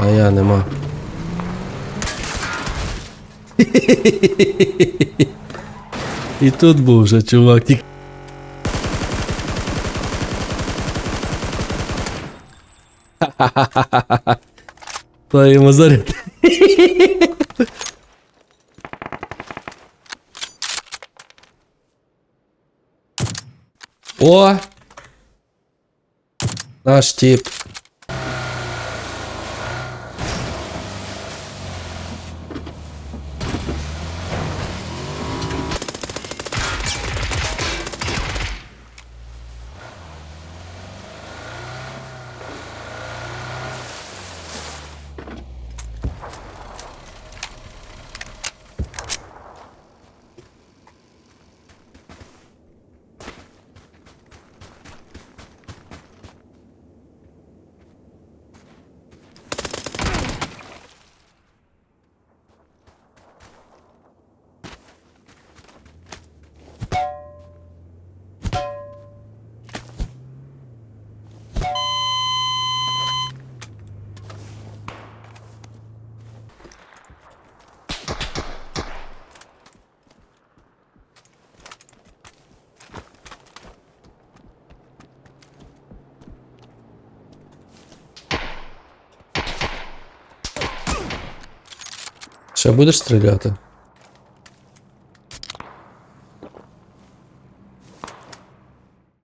А я нема. І тут був вже чувак. тільки- Та йому заряд. О! Наш тип. Ще будеш стріляти?